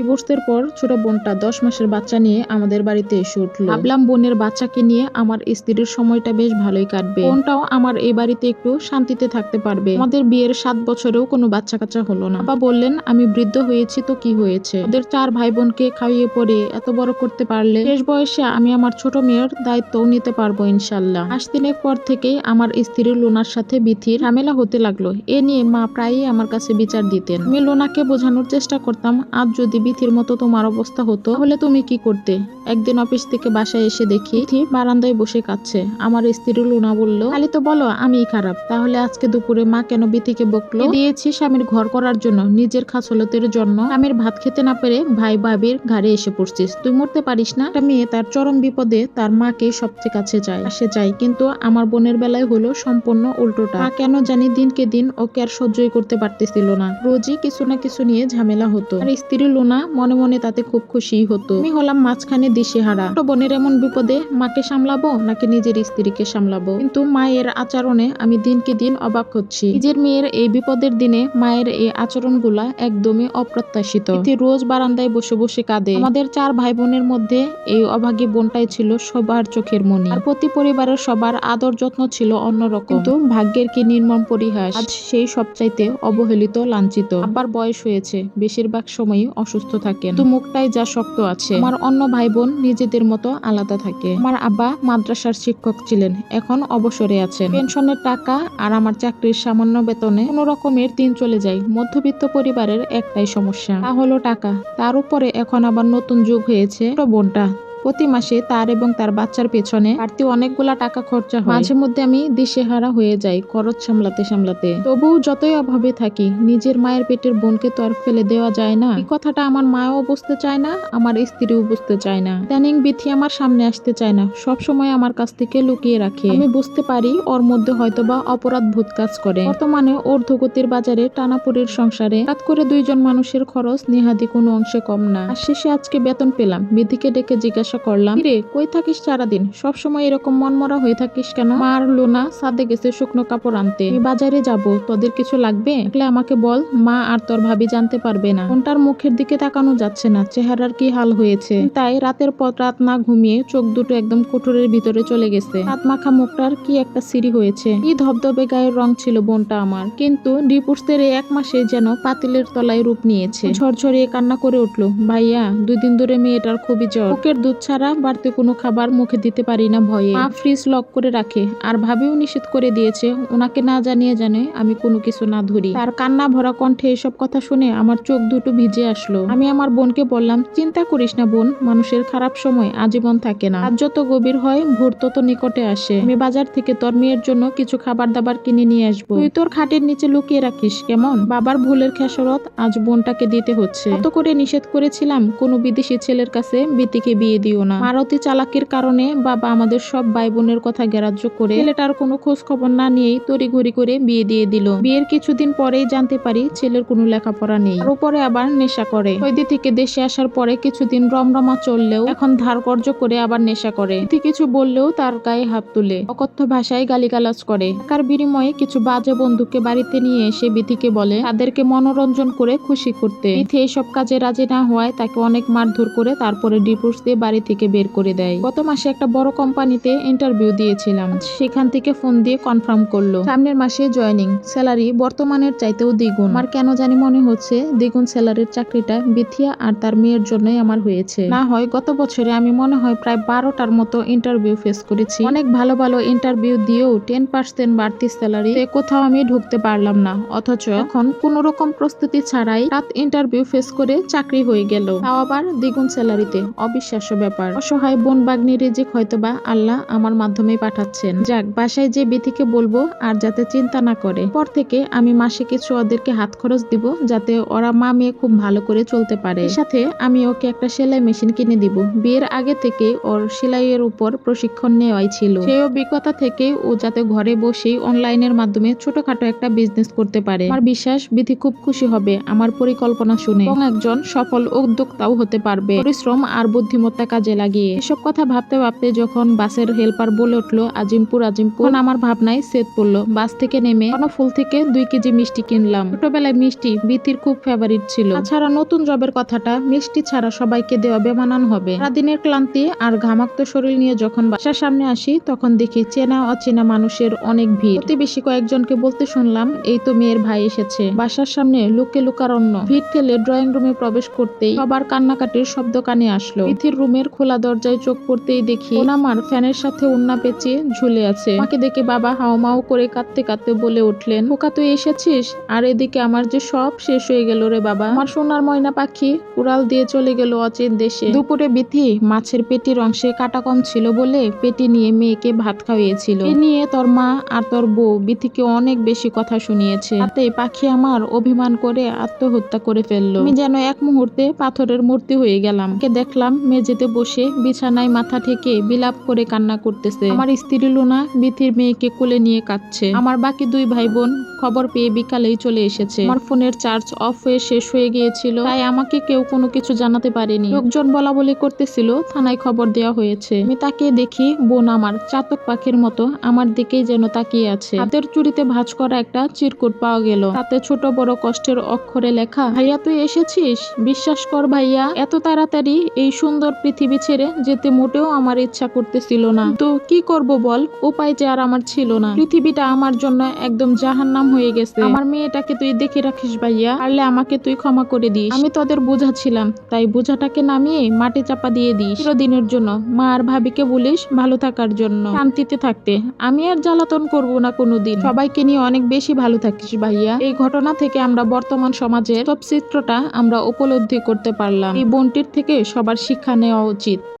ডিভোর্সের পর ছোট বোনটা দশ মাসের বাচ্চা নিয়ে আমাদের বাড়িতে এসে উঠল। ভাবলাম বোনের বাচ্চাকে নিয়ে আমার স্ত্রীর সময়টা বেশ ভালোই কাটবে। বোনটাও আমার এই বাড়িতে একটু শান্তিতে থাকতে পারবে। আমাদের বিয়ের সাত বছরেও কোনো বাচ্চা কাচ্চা হলো না। বাবা বললেন, আমি বৃদ্ধ হয়েছি তো কি হয়েছে? ওদের চার ভাই বোনকে খাইয়ে পরে এত বড় করতে পারলে শেষ বয়সে আমি আমার ছোট মেয়ের দায়িত্বও নিতে পারব ইনশাল্লাহ। আজ দিনের পর থেকেই আমার স্ত্রীর লোনার সাথে বিথির ঝামেলা হতে লাগল। এ নিয়ে মা প্রায়ই আমার কাছে বিচার দিতেন। আমি লোনাকে বোঝানোর চেষ্টা করতাম, আজ যদি বিথির মতো তোমার অবস্থা হতো, তাহলে তুমি কি করতে? একদিন অফিস থেকে বাসায় এসে দেখি বারান্দায় বসে কাঁদছে। আমার স্ত্রী লুনা বলল খালি তো বলো, আমিই খারাপ। তাহলে আজকে দুপুরে মা কেন বিথিকে বকলো? দিয়েছি স্বামীর ঘর করার জন্য, নিজের খাসলতের জন্য। স্বামীর ভাত খেতে না পেরে ভাই ভাবির ঘাড়ে এসে পড়ছিস। তুই মরতে পারিস না। একটা মেয়ে তার চরম বিপদে তার মাকে সবচেয়ে কাছে যায়। আসে চায় কিন্তু আমার বোনের বেলায় হলো সম্পূর্ণ উল্টোটা। মা কেন জানি দিনকে দিন ওকে আর সহ্যই করতে পারতেছিল না। রোজই কিছু না কিছু নিয়ে ঝামেলা হতো। আর স্ত্রী লোনা মনে মনে তাতে খুব খুশি হতো। আমি হলাম মাঝখানে দিশেহারা। ছোট বোনের এমন বিপদে মাকে সামলাবো নাকি নিজের স্ত্রীকে সামলাবো? কিন্তু মায়ের আচরণে আমি দিনকে দিন অবাক হচ্ছি। নিজের মেয়ের এই বিপদের দিনে মায়ের এই আচরণগুলা একদমই অপ্রত্যাশিত। রোজ বারান্দায় বসে বসে কাঁদে। আমাদের চার ভাই বোনের মধ্যে এই অভাগী বোনটাই ছিল সবার চোখের মনি। আর প্রতি পরিবারের সবার আদর যত্ন ছিল অন্যরকম। কিন্তু ভাগ্যের কি নির্মম পরিহাস, আজ সেই সবচাইতে অবহেলিত, লাঞ্ছিত। আবার বয়স হয়েছে। বেশিরভাগ সময়ই অসুস্থ। থাকেন। তো মুখটাই যা শক্ত আছে। আমার অন্য ভাই বোন নিজেদের মতো আলাদা থাকে। আমার আব্বা মাদ্রাসার শিক্ষক ছিলেন, এখন অবসরে আছেন। পেনশনের টাকা আর আমার চাকরির সামান্য বেতনে কোনো রকমের দিন চলে যায়। মধ্যবিত্ত পরিবারের একটাই সমস্যা। তা হলো টাকা। তার উপরে এখন আবার নতুন যুগ হয়েছে বোনটা। প্রতি মাসে তার এবং তার বাচ্চার পেছনে বাড়তি অনেকগুলা টাকা খরচা হয়। মাঝে মধ্যে আমি দিশেহারা হয়ে যাই খরচ সামলাতে সামলাতে। তবুও যতই অভাবে থাকি, নিজের মায়ের পেটের বোনকে তো আর ফেলে দেওয়া যায় না। এই কথাটা আমার মাও বুঝতে চায় না, আমার স্ত্রীও বুঝতে চায় না। ইদানিং বিথি আমার সামনে আসতে চায় না, সব সময় আমার কাছ থেকে লুকিয়ে রাখে। আমি বুঝতে পারি ওর মধ্যে হয়তোবা অপরাধ ভূত কাজ করে। বর্তমানে ঊর্ধ্বগতির বাজারে টানাপুরের সংসারে রাত করে দুইজন মানুষের খরচ নিহাদি কোনো অংশে কম না। আর শেষে আজকে বেতন পেলাম বিধিকে ডেকে জিজ্ঞাসা করলাম রে কই থাকিস সারাদিন? সব সময় এরকম মনমরা হয়ে থাকিস কেন? মার, লোনা, সাদে গেছে শুকনো কাপড় আনতে। আমি বাজারে যাব, তোদের কিছু লাগবে? থাকলে আমাকে বল, মা আর তোর ভাবি জানতে পারবে না। কোনটার মুখের দিকে তাকানো যাচ্ছে না, চেহারার কি হাল হয়েছে? তাই রাতের পর রাত না ঘুমিয়ে চোখ দুটো একদম কুঠুরের ভিতরে চলে গেছে। হাত মাখা মুখটার কি একটা সিঁড়ি হয়েছে। কি ধবধবে গায়ের রং ছিল বোনটা আমার। কিন্তু ডিপুর্সের এক মাসে যেন পাতিলের তলায় রূপ নিয়েছে। ঝরঝরিয়ে কান্না করে উঠল, ভাইয়া, দুই দিন ধরে মেয়েটার খুবই জ্বর। বুকের দুধ ছাড়া বাড়তি কোনো খাবার মুখে দিতে পারি না ভয়ে। মা ফ্রিজ লক করে রাখে আর ভাবেও নিষেধ করে দিয়েছে, ওনাকে না জানিয়ে জানে আমি কোনো কিছু না ধরি। তার কান্না ভরা কণ্ঠে এসব কথা শুনে আমার চোখ দুটো ভিজে আসলো। আমি আমার বোনকে বললাম, চিন্তা করিস না বোন, মানুষের খারাপ সময় আজীবন থাকে না। আর যত গভীর হয়, ভোর তত নিকটে আসে। আমি বাজার থেকে তোর মেয়ের জন্য কিছু খাবার দাবার কিনে নিয়ে আসব। তুই তোর খাটের নিচে লুকিয়ে রাখিস, কেমন? বাবার ভুলের খেসরত আজ বোনটাকে দিতে হচ্ছে। কত করে নিষেধ করেছিলাম, কোনো বিদেশি ছেলের কাছে বিতিকে বিয়ে দিও না। মারতি চালাকির কারণে বাবা আমাদের সব ভাই বোনের কথা গ্রাহ্য করে ছেলেটার কোনো খোঁজ খবর না নিয়েই তড়িঘড়ি করে বিয়ে দিয়ে দিল। বিয়ের কিছুদিন পরেই জানতে পারি ছেলের কোনো লেখাপড়া নেই। আর উপরে আবার নেশা করে। সৌদি থেকে দেশে আসার পরে কিছুদিন রমরমা চললেও এখন ধার কর্য করে আবার নেশা করে। কিছু বললেও তার গায়ে হাত তুলে। অকথ্য ভাষায় গালিগালাজ করে। টাকার বিনিময়ে কিছু বাজে বন্ধুকে বাড়িতে নিয়ে এসে বিথিকে বলে তাদেরকে মনোরঞ্জন করে খুশি করতে। বিথি এইসব কাজে রাজি না হওয়ায় তাকে অনেক মারধর করে তারপরে ডিভোর্স দিয়ে বাড়ি থেকে বের করে দেয়। গত মাসে একটা বড় কোম্পানিতে ইন্টারভিউ দিয়েছিলাম। সেখান থেকে ফোন দিয়ে কনফার্ম করল। সামনের মাসে জয়েনিং স্যালারি বর্তমানের চাইতেও দ্বিগুণ। আমার কেন জানি মনে হচ্ছে দ্বিগুণ স্যালারির চাকরিটা বিথিয়া আর তার মেয়ের জন্যই আমার হয়েছে। না হয় গত বছরে আমি মনে হয় প্রায় বারোটার মতো ইন্টারভিউ ফেস করেছি। অনেক ভালো ভালো ইন্টারভিউ দিয়েও টেন পার্সেন্ট বাড়তি স্যালারি কোথাও আমি ঢুকতে পারলাম না। অথচ এখন কোন রকম প্রস্তুতি ছাড়াই রাত ইন্টারভিউ ফেস করে চাকরি হয়ে গেল। তাও আবার দ্বিগুণ স্যালারিতে অবিশ্বাস্য ব্যাপার। অসহায় বোন বাগ্নি রিজিক হয়তোবা আল্লাহ আমার মাধ্যমে পাঠাচ্ছেন। যাক, বাসায় যে বিথিকে বলব আর যাতে চিন্তা না করে। পর থেকে আমি মাসে কিছু ওদেরকে হাত খরচ দিব যাতে ওরা মা মেয়ে খুব ভালো করে চলতে পারে। সাথে আমি ওকে একটা সেলাই মেশিন কিনে দিব। বিয়ের আগে থেকে ওর সেলাইয়ের উপর প্রশিক্ষণ নেওয়াই ছিল। সেই অভিজ্ঞতা থেকে ও যাতে ঘরে বসেই অনলাইনের মাধ্যমে ছোটখাটো একটা বিজনেস করতে পারে। আমার বিশ্বাস বিধি খুব খুশি হবে, আমার পরিকল্পনা শুনে। এবং একজন সফল উদ্যোক্তাও হতে পারবে। পরিশ্রম আর বুদ্ধিমত্তা কাজে লাগিয়ে। এসব কথা ভাবতে ভাবতে যখন বাসের হেল্পার বলে উঠল, আজিমপুর আজিমপুর আমার ভাবনায় সেট পড়ল। বাস থেকে নেমে ফুল থেকে দুই কেজি মিষ্টি কিনলাম। ছোটবেলায় মিষ্টি বিতির খুব ফেভারিট ছিল। ছাড়া নতুন জবের কথাটা, মিষ্টি ছাড়া সবাইকে দেওয়া বেমানান হবে। সারাদিনের ক্লান্তি আর ঘামাক্ত শরীর নিয়ে যখন বাসার সামনে আসি, তখন দেখি চেনা, অচেনা মানুষের অনেক ভিড়। প্রতিবেশী কয়েকজনকে বলতে শুনলাম, এই তো মেয়ের ভাই এসেছে। বাসার সামনে লুকে লুকার লুকারণ্য। ভিড় ঠেলে ড্রয়িং রুমে প্রবেশ করতেই সবার কান্নাকাটির শব্দ কানে আসলো। বিথির রুমের খোলা দরজায় চোখ পড়তেই দেখি আমার ফ্যানের সাথে উন্না পেঁচিয়ে ঝুলে আছে। আমাকে দেখে বাবা হাওমাও করে কাঁদতে কাঁদতে বলে উঠলেন, খোকা, তুই এসেছিস? আর এদিকে আমার যে সব শেষ হয়ে গেল রে বাবা। আমার সোনার ময়না পাখি উড়াল দিয়ে চলে গেল অচেন দেশে। দুপুরে বিথি মাছের পেটির অংশে কাটা কম ছিল বলে পেটি নিয়ে মেয়েকে ভাত খাইয়েছিল এ নিয়ে তোর মা আর তোর বউ বিথিকে অনেক বেশি কথা শুনিয়েছে। তাতে পাখি আমার অভিমান করে আত্মহত্যা করে ফেলল। আমি যেন এক মুহূর্তে পাথরের মূর্তি হয়ে গেলাম। কে দেখলাম মেঝেতে বসে বিছানায় মাথা ঠেকে বিলাপ করে কান্না করতেছে। আমার স্ত্রী লোনা, বিথির মেয়েকে কোলে নিয়ে কাঁদছে। আমার বাকি দুই ভাই বোন খবর পেয়ে বিকালেই চলে এসেছে। আমার ফোনের চার্জ অফ হয়ে শেষ হয়ে গিয়েছিল, তাই আমাকে কেউ কোনো কিছু জানাতে পারেনি। লোকজন বলা বলি করতেছিল, থানায় খবর দেওয়া হয়েছে। আমি তাকে দেখি, বোন আমার, চাতক পাখির মতো, আমার দিকেই যেন তাকিয়ে আছে। হাতের চুরিতে ভাঁজ করা একটা চিরকুট পাওয়া গেল। তাতে ছোট বড় কষ্টের অক্ষরে লেখা, ভাইয়া তুই এসেছিস? বিশ্বাস কর ভাইয়া, এত তাড়াতাড়ি এই সুন্দর পৃথিবী ছেড়ে যেতে মোটেও আমার ইচ্ছা করতেছিল না। তো কি করব বল? উপায় যে আর আমার ছিল না। পৃথিবীটা আমার জন্য একদম জাহান্নাম হয়ে গেছে। আমার মেয়েটাকে তুই দেখে রাখিস ভাইয়া। পারলে আমাকে তুই ক্ষমা করে দিস। আমি তোদের বোঝা ছিলাম তাই বোঝাটাকে নামিয়ে মাটি চাপা দিয়ে দিস। চিরদিনের জন্য। মা আর ভাবিকে বলিস ভালো থাকার জন্য। শান্তিতে থাকতে। আমি আর জ্বালাতন করব না কোনোদিন। সবাইকে নিয়ে অনেক বেশি ভালো থাকিস ভাইয়া। এই ঘটনা থেকে আমরা বর্তমান সমাজের সব চিত্রটা আমরা উপলব্ধি করতে পারলাম। এই বোনটির থেকে সবার শিক্ষা নেওয়া উচিত।